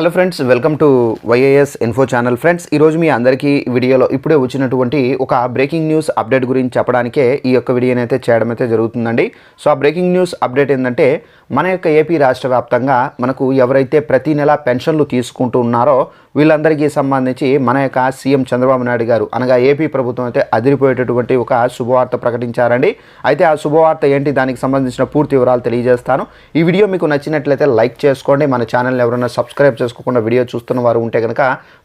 Hello friends welcome to Y A S info channel friends ఈరోజు మీ అందరికీ వీడియోలో ఇప్పుడే వచ్చినటువంటి ఒక బ్రేకింగ్ న్యూస్ అప్డేట్ గురించి చెప్పడానికే ఈ యొక్క వీడియోని అయితే చేయడం అయితే జరుగుతుందండి. సో ఆ బ్రేకింగ్ న్యూస్ అప్డేట్ ఏంటంటే మన యొక్క ఏపీ రాష్ట్ర వ్యాప్తంగా మనకు ఎవరైతే ప్రతి నెల పెన్షన్లు తీసుకుంటూ ఉన్నారో వీళ్ళందరికీ సంబంధించి మన యొక్క సీఎం చంద్రబాబు నాయుడు గారు అనగా ఏపీ ప్రభుత్వం అయితే అదిరిపోయేటటువంటి ఒక శుభవార్త ప్రకటించారండి. అయితే ఆ శుభవార్త ఏంటి? దానికి సంబంధించిన పూర్తి వివరాలు తెలియజేస్తాను. ఈ వీడియో మీకు నచ్చినట్లయితే లైక్ చేసుకోండి. మన ఛానల్ని ఎవరైనా సబ్స్క్రైబ్ చేసుకోకుండా వీడియో చూస్తున్న వారు ఉంటే కనుక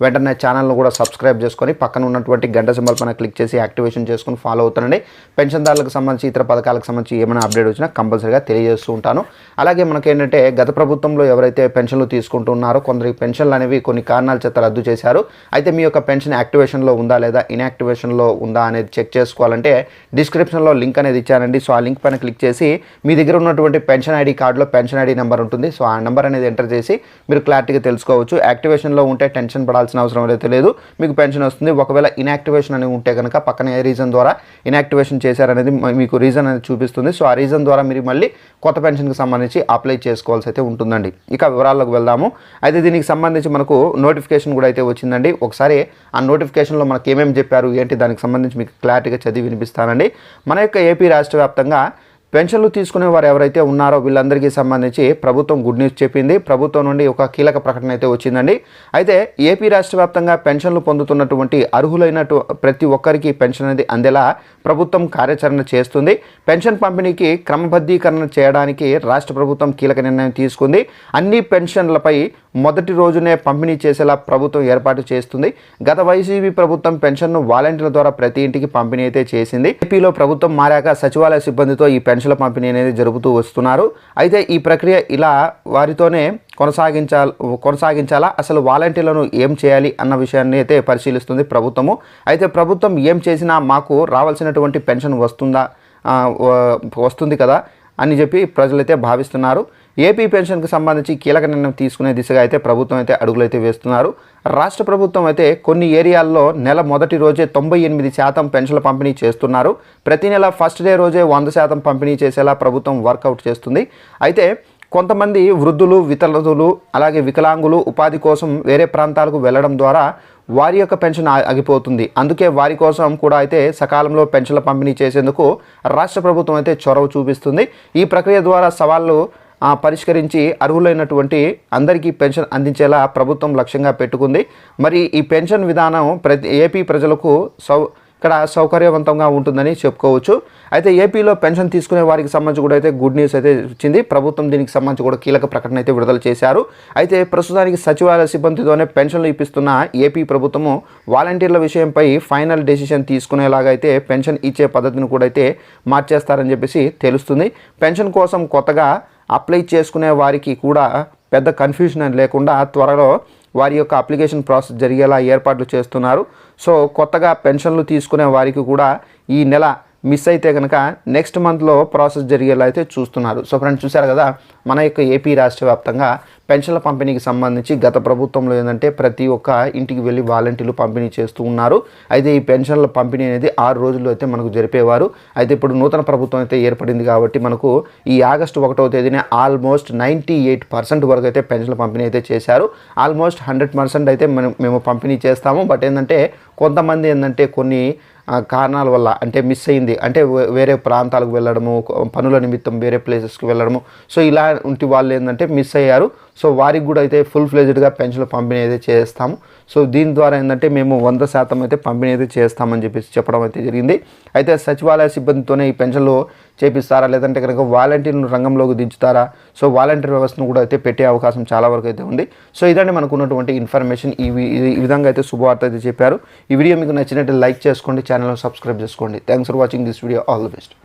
వెంటనే ఛానల్ను కూడా సబ్స్క్రైబ్ చేసుకొని పక్కన ఉన్నటువంటి గంట సింబల్ పైన క్లిక్ చేసి యాక్టివేషన్ చేసుకుని ఫాలో అవుతానండి పెన్షన్దారులకు సంబంధించి ఇతర పథకాలకు సంబంధించి ఏమైనా అప్డేట్ వచ్చినా కంపల్సరీగా తెలియజేస్తూ ఉంటాను. అలాగే మనకి ఏంటంటే గత ప్రభుత్వంలో ఎవరైతే పెన్షన్లు తీసుకుంటున్నారో కొందరికి పెన్షన్లు అనేవి కొన్ని కారణాలు చేత రద్దు చేశారు. అయితే మీ యొక్క పెన్షన్ యాక్టివేషన్లో ఉందా లేదా ఇన్యాక్టివేషన్లో ఉందా అనేది చెక్ చేసుకోవాలంటే డిస్క్రిప్షన్లో లింక్ అనేది ఇచ్చానండి. సో ఆ లింక్ పైన క్లిక్ చేసి మీ దగ్గర ఉన్నటువంటి పెన్షన్ ఐడి కార్డులో పెన్షన్ ఐడి నెంబర్ ఉంటుంది. సో ఆ నెంబర్ అనేది ఎంటర్ చేసి మీరు క్లారిటీగా తెలుసుకోవచ్చు. యాక్టివేషన్లో ఉంటే టెన్షన్ పడాల్సిన అవసరం అయితే లేదు మీకు పెన్షన్ వస్తుంది. ఒకవేళ ఇన్యాక్టివేషన్ అని ఉంటే కనుక పక్కన ఏ రీజన్ ద్వారా ఇన్యాక్టివేషన్ చేశారనేది మీకు రీజన్ అనేది చూపిస్తుంది. సో ఆ రీజన్ ద్వారా మీరు మళ్ళీ కొత్త పెన్షన్కి సంబంధించి అప్లై చేసుకోవాల్సి అయితే ఉంటుందండి. ఇక వివరాల్లోకి వెళ్దాము. అయితే దీనికి సంబంధించి మనకు నోటిఫికేషన్ కూడా అయితే వచ్చిందండి. ఒకసారి ఆ నోటిఫికేషన్లో మనకి ఏమేమి చెప్పారు ఏంటి దానికి సంబంధించి మీకు క్లారిటీగా చదివి వినిపిస్తానండి. మన యొక్క ఏపీ రాష్ట్ర వ్యాప్తంగా పెన్షన్లు తీసుకునే వారు ఎవరైతే ఉన్నారో వీళ్ళందరికీ సంబంధించి ప్రభుత్వం గుడ్ న్యూస్ చెప్పింది. ప్రభుత్వం నుండి ఒక కీలక ప్రకటన అయితే వచ్చిందండి. అయితే ఏపీ రాష్ట్ర వ్యాప్తంగా పెన్షన్లు పొందుతున్నటువంటి అర్హులైనటు ప్రతి ఒక్కరికి పెన్షన్ అనేది అందేలా ప్రభుత్వం కార్యాచరణ చేస్తుంది. పెన్షన్ పంపిణీకి క్రమబద్ధీకరణ చేయడానికి రాష్ట్ర ప్రభుత్వం కీలక నిర్ణయం తీసుకుంది. అన్ని పెన్షన్లపై మొదటి రోజునే పంపిణీ చేసేలా ప్రభుత్వం ఏర్పాటు చేస్తుంది. గత వైసీపీ ప్రభుత్వం పెన్షన్ను వాలంటీర్ల ద్వారా ప్రతి ఇంటికి పంపిణీ అయితే చేసింది. ఏపీలో ప్రభుత్వం మారాక సచివాలయ సిబ్బందితో ఈ పెన్షన్ మనుషుల పంపిణీ అనేది జరుపుతూ వస్తున్నారు. అయితే ఈ ప్రక్రియ ఇలా వారితోనే కొనసాగించాల కొనసాగించాలా? అసలు వాలంటీర్లను ఏం చేయాలి అన్న విషయాన్ని అయితే పరిశీలిస్తుంది ప్రభుత్వము. అయితే ప్రభుత్వం ఏం చేసినా మాకు రావాల్సినటువంటి పెన్షన్ వస్తుందా? వస్తుంది కదా అని చెప్పి ప్రజలైతే భావిస్తున్నారు. ఏపీ పెన్షన్కి సంబంధించి కీలక నిర్ణయం తీసుకునే దిశగా అయితే ప్రభుత్వం అయితే అడుగులైతే వేస్తున్నారు. రాష్ట్ర ప్రభుత్వం అయితే కొన్ని ఏరియాల్లో నెల మొదటి రోజే తొంభై ఎనిమిది శాతం పెన్షన్ల పంపిణీ చేస్తున్నారు. ప్రతి నెల ఫస్ట్ డే రోజే వంద శాతం పంపిణీ చేసేలా ప్రభుత్వం వర్కౌట్ చేస్తుంది. అయితే కొంతమంది వృద్ధులు వితలతులు అలాగే వికలాంగులు ఉపాధి కోసం వేరే ప్రాంతాలకు వెళ్ళడం ద్వారా వారి యొక్క పెన్షన్ ఆగిపోతుంది. అందుకే వారి కోసం కూడా అయితే సకాలంలో పెన్షన్ల పంపిణీ చేసేందుకు రాష్ట్ర ప్రభుత్వం అయితే చొరవ చూపిస్తుంది. ఈ ప్రక్రియ ద్వారా సవాళ్ళు పరిష్కరించి అర్హులైనటువంటి అందరికీ పెన్షన్ అందించేలా ప్రభుత్వం లక్ష్యంగా పెట్టుకుంది. మరి ఈ పెన్షన్ విధానం ప్రతి ఏపీ ప్రజలకు సౌ ఇక్కడ సౌకర్యవంతంగా ఉంటుందని చెప్పుకోవచ్చు. అయితే ఏపీలో పెన్షన్ తీసుకునే వారికి సంబంధించి కూడా అయితే గుడ్ న్యూస్ అయితే వచ్చింది. ప్రభుత్వం దీనికి సంబంధించి కూడా కీలక ప్రకటన అయితే విడుదల చేశారు. అయితే ప్రస్తుతానికి సచివాలయ సిబ్బందితోనే పెన్షన్లు ఇప్పిస్తున్న ఏపీ ప్రభుత్వము వాలంటీర్ల విషయంపై ఫైనల్ డెసిషన్ తీసుకునేలాగా అయితే పెన్షన్ ఇచ్చే పద్ధతిని కూడా అయితే మార్చేస్తారని చెప్పేసి తెలుస్తుంది. పెన్షన్ కోసం కొత్తగా అప్లై చేసుకునే వారికి కూడా పెద్ద కన్ఫ్యూజన్ అని లేకుండా త్వరలో వారి యొక్క అప్లికేషన్ ప్రాసెస్ జరిగేలా ఏర్పాట్లు చేస్తున్నారు. సో కొత్తగా పెన్షన్లు తీసుకునే వారికి కూడా ఈ నెల మిస్ అయితే కనుక నెక్స్ట్ మంత్లో ప్రాసెస్ జరిగేలా అయితే చూస్తున్నారు. సో ఫ్రెండ్స్ చూశారు కదా? మన యొక్క ఏపీ రాష్ట్ర వ్యాప్తంగా పెన్షన్ల పంపిణీకి సంబంధించి గత ప్రభుత్వంలో ఏంటంటే ప్రతి ఒక్క ఇంటికి వెళ్ళి వాలంటీర్లు పంపిణీ చేస్తూ ఉన్నారు. అయితే ఈ పెన్షన్ల పంపిణీ అనేది ఆరు రోజుల్లో అయితే మనకు జరిపేవారు. అయితే ఇప్పుడు నూతన ప్రభుత్వం అయితే ఏర్పడింది కాబట్టి మనకు ఈ ఆగస్టు ఒకటవ తేదీన ఆల్మోస్ట్ నైంటీ ఎయిట్ పర్సెంట్ వరకు అయితే పెన్షన్ల పంపిణీ అయితే చేశారు. ఆల్మోస్ట్ హండ్రెడ్ పర్సెంట్ అయితే మనం మేము పంపిణీ చేస్తాము. బట్ ఏంటంటే కొంతమంది ఏంటంటే కొన్ని కారణాల వల్ల అంటే మిస్ అయింది. అంటే వేరే ప్రాంతాలకు వెళ్ళడము పనుల నిమిత్తం వేరే ప్లేసెస్కి వెళ్ళడము. సో ఇలాంటి వాళ్ళు ఏంటంటే మిస్ అయ్యారు. సో వారికి కూడా అయితే ఫుల్ ఫ్లెజ్డ్గా పెన్షన్లు పంపిణీ అయితే చేస్తాము. సో దీని ద్వారా ఏంటంటే మేము వంద శాతం అయితే పంపిణీ అయితే చేస్తామని చెప్పేసి చెప్పడం అయితే జరిగింది. అయితే సచివాలయ సిబ్బందితోనే ఈ పెన్షన్లు చేపిస్తారా? లేదంటే కనుక వాలంటీర్ను రంగంలోకి దించుతారా? సో వాలంటీర్ వ్యవస్థను కూడా అయితే పెట్టే అవకాశం చాలా వరకు అయితే ఉంది. సో ఇదండి మనకు ఉన్నటువంటి ఇన్ఫర్మేషన్ ఈ ఈ విధంగా అయితే శుభవార్త అయితే చెప్పారు. ఈ వీడియో మీకు నచ్చినట్టు లైక్ చేసుకోండి ఛానల్ సబ్స్క్రైబ్ చేసుకోండి. Thanks for watching this video all the best